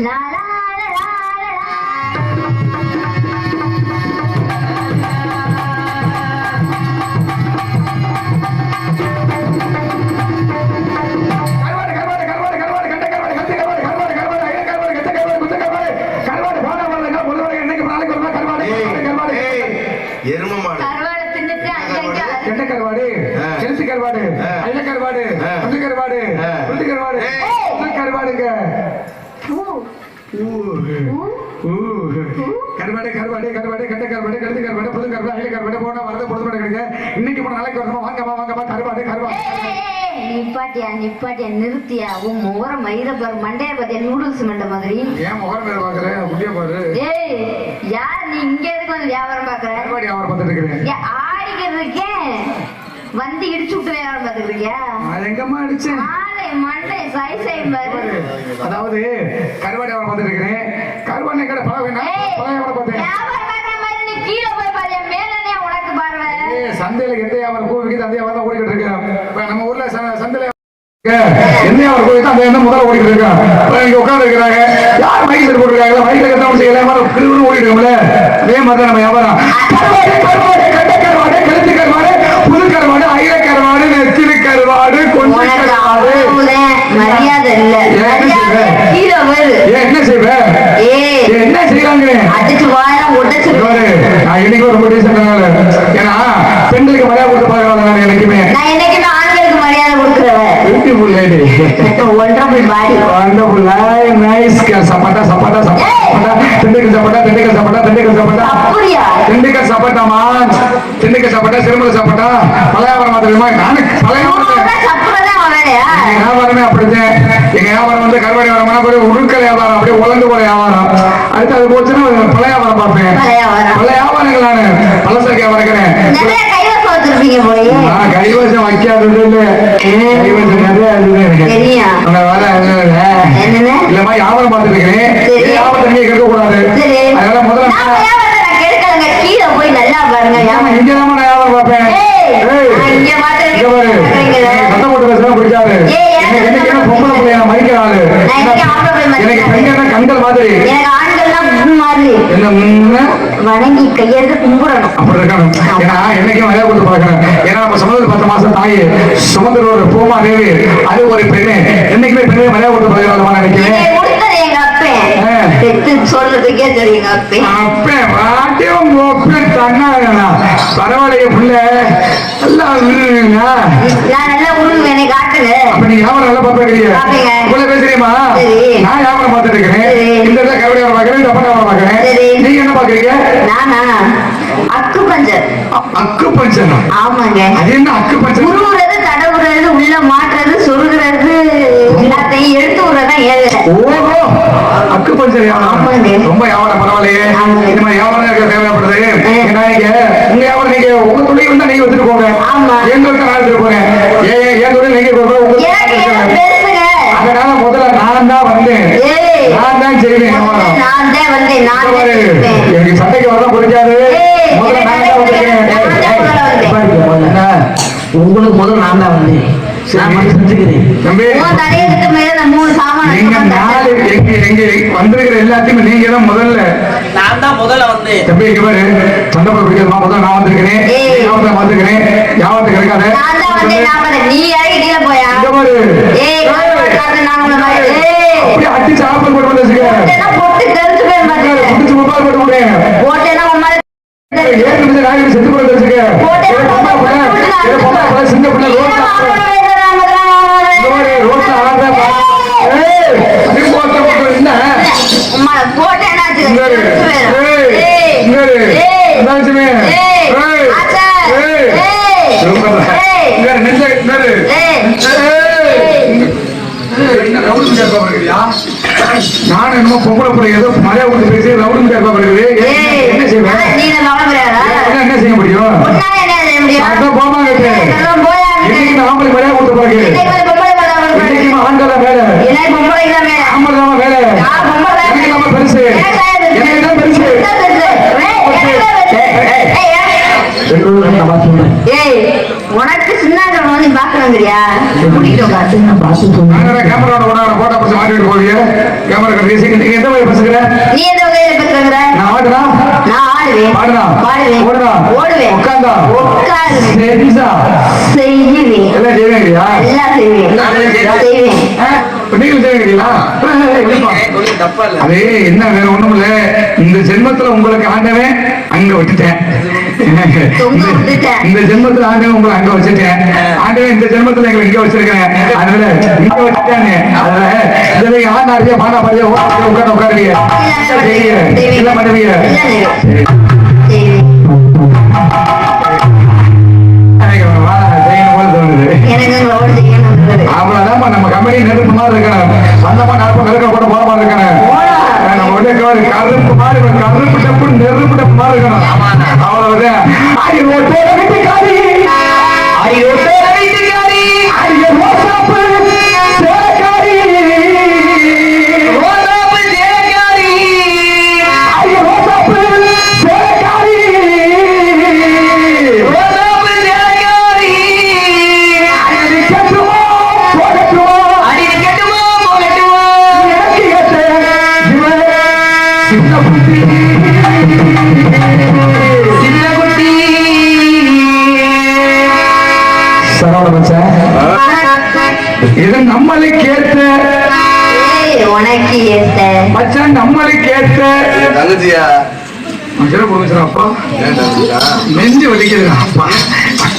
nada. கருவாடு, கருவாடு, கருவாடு, கெட்ட கருவாடு, கெளுத்தி கருவாடு, புது கருவாடு, ஐயர் கருவாடு, போனா வரது, பொழுது போட கிடைக்குங்க. இன்னைக்கு போன நாளைக்கு வரணுமா, வாங்கம்மா, வாங்கம்மா, கருவாடு, கருவாடு. நிப்பாட்டியா நிப்பாட்டியா நிறுத்தியா? உன் முகர மயிர பாரு மண்டைய பார்த்தியா நூடுல்ஸ் மண்ட மாதிரி. ஏன் முகரம் மேல பாக்குற புள்ளிய பாரு. ஏய் யார் நீ இங்க எதுக்கு வந்து வியாபாரம் பாக்குற வியாபாரம் பார்த்துட்டு இருக்கிறேன். ஆடிக்கிறதுக்கே வந்து இடிச்சு விட்டு வியாபாரம் பார்த்துட்டு இருக்கியா அது எங்கம்மா அடிச்சேன். ஆளை மண்டை சை சை பாரு. அதாவது கருவாடி வியாபாரம் பார்த்துட்டு இருக்கிறேன் கருவாடி கடை பழம் வேணா ஏய், பழம் பார்த்தேன் கீழே போய் பாரு. மேலனே உனக்கு பார்வை ஏய், சந்தையில எந்த வியாபாரம் விற்கிது அந்த வியாபாரம் ஓடிக்கிட்டு இருக்கு. இப்ப நம்ம ஊர்ல சந்தையில எந்த வியாபாரம் பூ விற்கிது அந்த எண்ணம் முதல்ல ஓடிக்கிட்டு இருக்கு. இப்ப இங்க உட்கார்ந்து இருக்கிறாங்க யார் மைக்கில் போட்டுருக்காங்க மைக்கில் கத்த முடியல வியாபாரம் கிருவின்னு ஓடிட்டு இருக்கோம்ல. அதே மாதிரி நம்ம வியாபாரம் கருவாடு கருவாடு கட்ட கருவாடு கழுத்து கருவாடு புது கருவாடு ஐர கருவாடு நெத்திலி கருவாடு கொஞ்சம் உனக்கு கருவாடு அவ்வளவுதான் மரியாதை இல்ல ஏன் என்ன மரியாதை செய்வ? கீழே போயிரு ஏன் என்ன செய்வேன் ஏய் செய்யறாங்க அடிச்சு வாரம் உடைச்சிருவேன் பாரு, நான் இன்னைக்கு ரொம்ப டீசென்டான ஏன்னா பெண்களுக்கு மரியாதை கொடுத்து பார்க்கறாங்க நான் என்னைக்குமே. நான் என்னைக்குமே ஆண்களுக்கு மரியாதை கொடுக்குறவன். பியூட்டிஃபுல் லேடி ஒன்றரை பாடி வண்டர்ஃபுல் நைஸ் சப்பாட்டா சப்பாட்டா சப்பாட்டா. திண்டுக்கல் சப்பாட்டா திண்டுக்கல் சப்பாட்டா திண்டுக்கல் சப்பாட்டா. அப்படியா? திண்டுக்கல் சப்பாட்டாமா திண்டுக்கல் சப்பாட்டா சிறுமலை சப்பாட்டா. பழையாபுரம் தெரியுமா நானு பழையாபுரம் சப்புறதான் அவன் வேலையா எங்க வியாபாரமே வந்து கருவாடி வியாபாரம் போய் உருக்கல் வியாபாரம் அப்படியே உலர்ந்து போற வியாபாரம். அடுத்து அது போச்சுன்னா பழைய வியாபாரம் பார்ப்பேன். பழைய வியாபாரங்கள் நானு. பழசரக்கு நிறைய கைவசம் வைக்காதது இல்ல. கைவசம் நிறைய இல்லம்மா வியாபாரம் பார்த்துட்டு இருக்கிறேன். வியாபாரத்தை நீங்க கேட்க கூடாது அதனால முதல்ல கீழே போய் நல்லா பாருங்க. இங்க தான் நான் வியாபாரம் பார்ப்பேன். எனக்கு நான் கண்கள் மாதிரி வணங்கி கும்பிடணும் அப்படி இருக்கணும் ஏன்னா என்னைக்கும் மரியாதை கொடுத்து பார்க்கணும் ஏன்னா நம்ம பத்து மாசம் தாய் சுமந்தது ஒரு பூமா தேவி அது ஒரு பெண்ணு என்னைக்குமே பெண்ணை மரியாதை கொடுத்து பார்க்கணும் நினைக்கிறேன் என்னை கொடுத்தது எங்க அப்பன் ஆ. பெத்து சொல்றதுக்கே எங்க அப்பன் அப்பன் வாட்டியும் ஒப்பன் தன்னாடா பரவாயில்லைய புள்ள. நல்லா விருதுங்க நான் நல்லா உருவு என்னை காட்டுங்க. அப்ப நீ வியாபாரம் நல்லா பாத்துக்கிறீங்க பாப்பேங்க. உங்களை பேசுறீமா. நான் வியாபாரம் பார்த்துட்டு இருக்கிறேன். இந்த இடத்துல கபடி வியாபாரம் பார்க்கறேன் இந்த அப்பா வியாபாரம் பார்க்கறேன். சரி. நீங்க என்ன பாக்குறீங்க நானா? அக்கு பஞ்சர். அக்கு பஞ்சனா? ஆமாங்க. அது என்ன அக்கு பஞ்சனா? உருவுறது தடவுறது உள்ள மாட்டுறது சொருகிறது எல்லாத்தையும் எடுத்து விடுறதான் ஏழு. ஓஹோ அக்கு பஞ்சர் வியாபாரம். ரொம்ப வியாபாரம் பரவாயில்லையே. இந்த மாதிரி வியாபாரம் இருக்க தேவைப்படுது. ஏன்னா நீங்க உங்க வியாபாரம் நீங்க உங்க தொழில் வந்தா நீங்க வச்சுட்டு போங்க. நான் எடுத்துட்டு போறேன். ஏன் என் நீங்க உங்க அதனால முதல்ல நான் தான் வந்தேன். நான் தான் செய்வேன் நான் தான் வந்தேன் நான் தான். எனக்கு சட்டைக்கு வரதான் பிடிக்காது ஏய், முதல்ல நான் தான் தான் வந்தேன். உங்களுக்கு முதல்ல நான் தான் வந்தேன். வந்திருக்கிற எல்லாத்தையுமே நீங்க தான் முதல்ல. நான் தான் முதல்ல வந்தேன் தம்பி இங்க பாரு. சந்தர்ப்பம் பிடிக்கிறதுமா முதல்ல நான் வந்திருக்கிறேன். ஏய். யாவத்தை வந்திருக்கிறேன். நான் வந்தேன் நீ கீழே போயா? இங்க பாரு. அப்படியே அடிச்சு ஆப்பல் போட்டு வந்து வச்சுக்க. போட்டேன்னா பொட்டு தெரிஞ்சு போய் நான் என்னமோ பொம்பளை பிள்ளை ஏதோ மழையை விட்டு பேசி ரவுடி முடியாது பாக்குறது என்ன செய்வேன் என்ன செய்ய முடியும்? அதான் போமா கேட்டு இன்னைக்கு ஆம்பளை மழையை விட்டு பாக்கு இன்னைக்கு ஆண்கள் வேலை. ஆம்பளை தான் பெருசு. எனக்கு தான் பெருசு? உனக்கு சின்ன வந்து நாங்க கேமராவோட கொண்டாட போட்டா பசங்க மாட்டிட்டு போவீங்க கேமரா கட்டி நீங்க எந்த வயசு பசங்க நீ எந்த வகையில பெற்றுக்கிற நான் ஆடுறா? நான் ஆடுவேன். பாடுறா? பாடுவேன். ஓடுறா? ஓடுவேன். உட்காந்தா உட்காருவேன். செய்வேன். எல்லாம் செய்வீங்களா எல்லாம் செய்வேன். செய்வேன். தப்பா இல்ல அதே என்ன வேற ஒண்ணும் இல்ல. இந்த ஜென்மத்துல உங்களுக்கு ஆண்டவன் அங்க விட்டுட்டேன். இந்த ஜென்மத்துல ஆண்டவன் உங்களை அங்க வச்சுட்டேன். ஆண்டவன் இந்த ஜென்மத்துல எங்களை இங்க வச்சிருக்கேன் அதனால இங்க வச்சுட்டானே. அதனால இதுல யார் நிறைய பாடா பாடிய உட்காந்து உட்காருவீங்க பண்ணுவீங்க அவ்வளவுதான் நம்ம கம்பெனி நெருப்பு மாதிரி இருக்கணும். வந்தமா நடப்பு நெருக்க கூட போற மாதிரி இருக்கணும் நம்ம உடனே கருப்பு மாதிரி. கருப்பு டப்பு நெருப்பு டப்பு மாதிரி இருக்கணும். அவ்வளவுதான். ஐயோ ஐயோ நெஞ்சு வலிக்குது அப்பா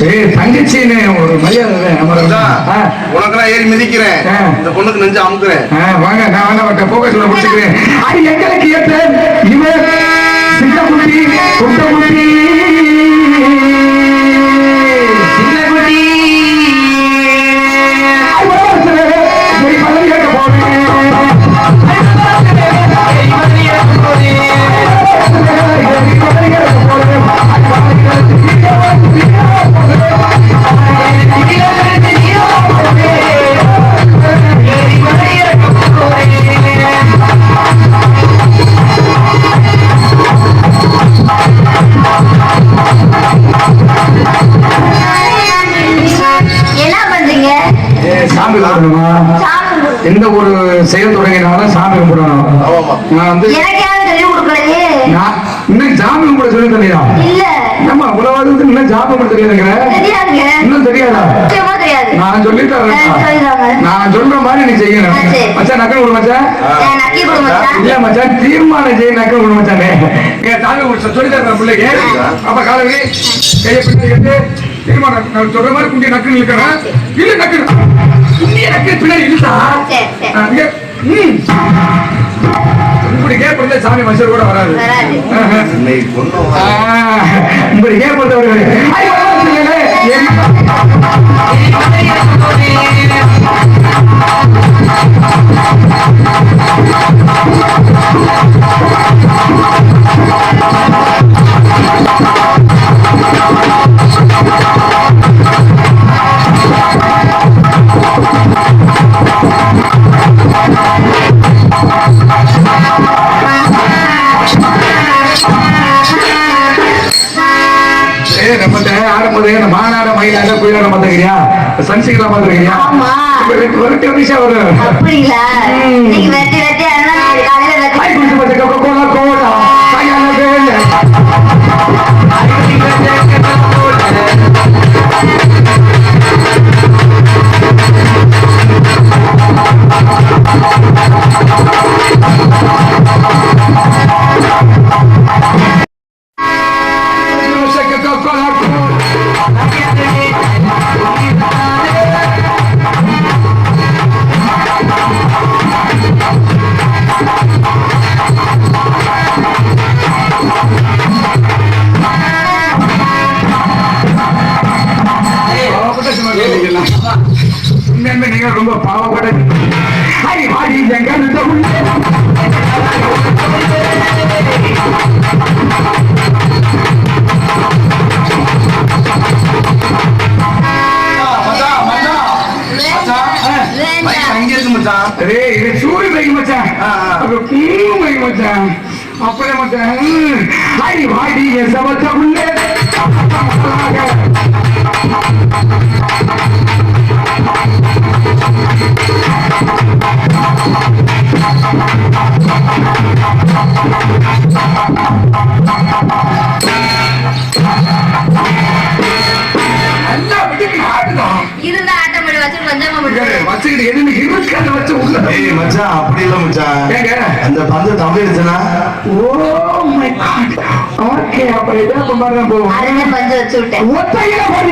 ஏய் தங்கச்சின்னு ஒரு மரியாதை. உனக்கு ஏறி மிதிக்கிறேன். இந்த பொண்ணுக்கு நெஞ்சு அமுக்குறேன். வாங்க நான் வேணா வட்ட போக்கஸ்ல முடிச்சுக்கிறேன். அது எங்களுக்கு ஏத்த இவன் சின்னக்குட்டி குட்டக்குட்டி வந்து இன்னும் சாமி கும்பிட சொல்லி தந்தியா இல்ல. நம்ம உலகத்துக்கு இன்னும் சாமி கும்பிட தெரியாதுங்கிற தெரியாதுங்க. இன்னும் தெரியாதா? நான் சொல்லி. தரேன். நான் சொல்ற மாதிரி நீ செய்யணும். மச்சான் நக்கல் விடு மச்சான். கொடு. இல்ல மச்சான் தீர்மானம் செய்ய நக்கல் விடு மச்சானே. என் தாங்க ஒரு சொல்லி தரேன் பிள்ளைக்கு. அப்ப காலவி கையை தீர்மானம் நான் சொல்ற மாதிரி குண்டிய நக்கு நிற்கிறேன் இல்ல நக்கு குண்டிய நக்கு பின்னாடி இழுத்தா? இப்படி கேட்பது சாமி மனுஷர் கூட வராது. இப்படி கேட்பது ஐயோ என்ன? மயிலாக குயிலாட பார்த்துக்கிறியா ஆமா. வெரைட்டி விஷயம் வரும் அப்படிங்களா. இன்னைக்கு வெட்டி வெட்டி நாளைக்கு காலையில வெட்டி கோலா கோலா குங்கு மைக்கு மச்சான் அப்படியே மச்சான். ஹரி வாடி என் சமத்த உள்ளே அடிச்சு விட்டேன். ஒத்தையில பண்ணி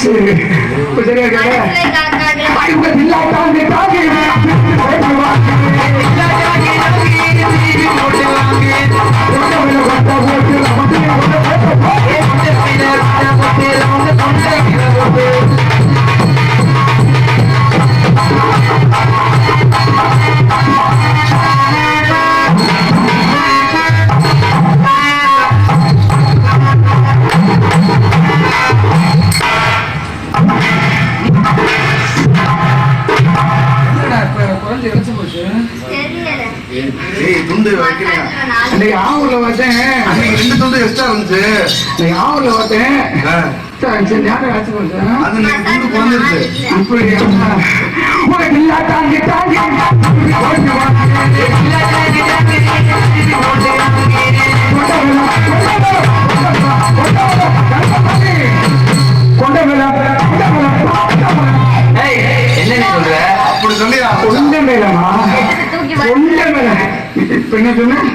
से गुजरे गए आयु का जिला काम निकाल दिया துண்டு வைக்கிறேன் இன்னைக்கு ஆவூர்ல பார்த்தேன் அன்னைக்கு ரெண்டு துண்டு எக்ஸ்ட்ரா வந்துச்சு இன்னைக்கு ஆவூர்ல பார்த்தேன் அப்படியா? தாண்டி தாண்டி வேண்டாமா சொல்ல வேணாம்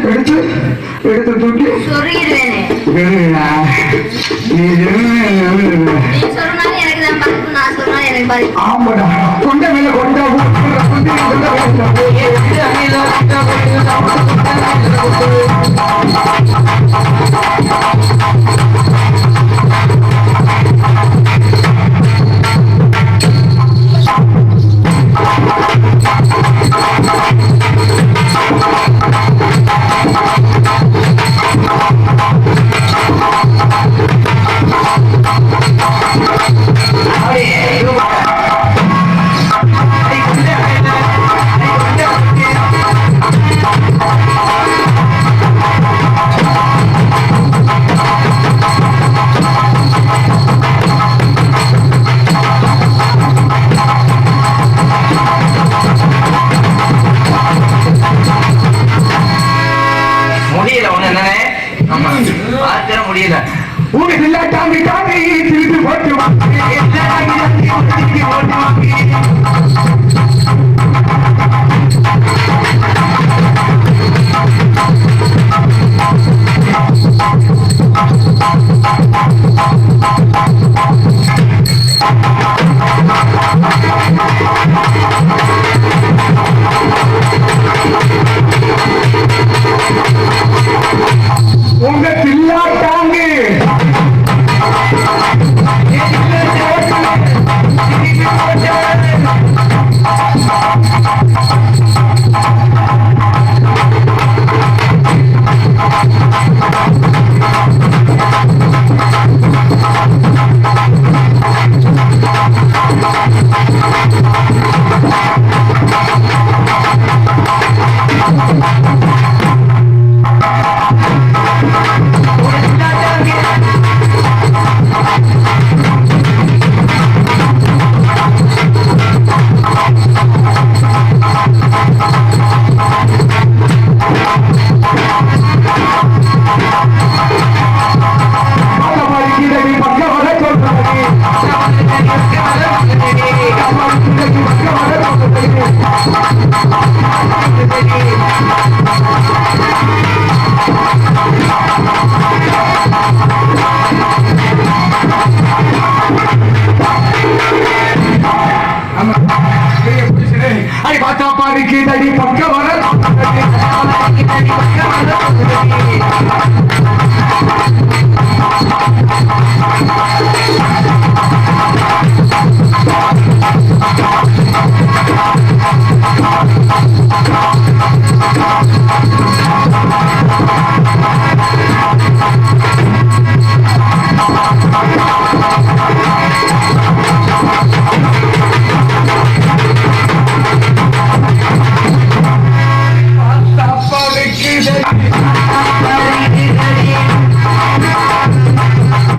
ஆமாடா. கொண்ட மேல கொண்டா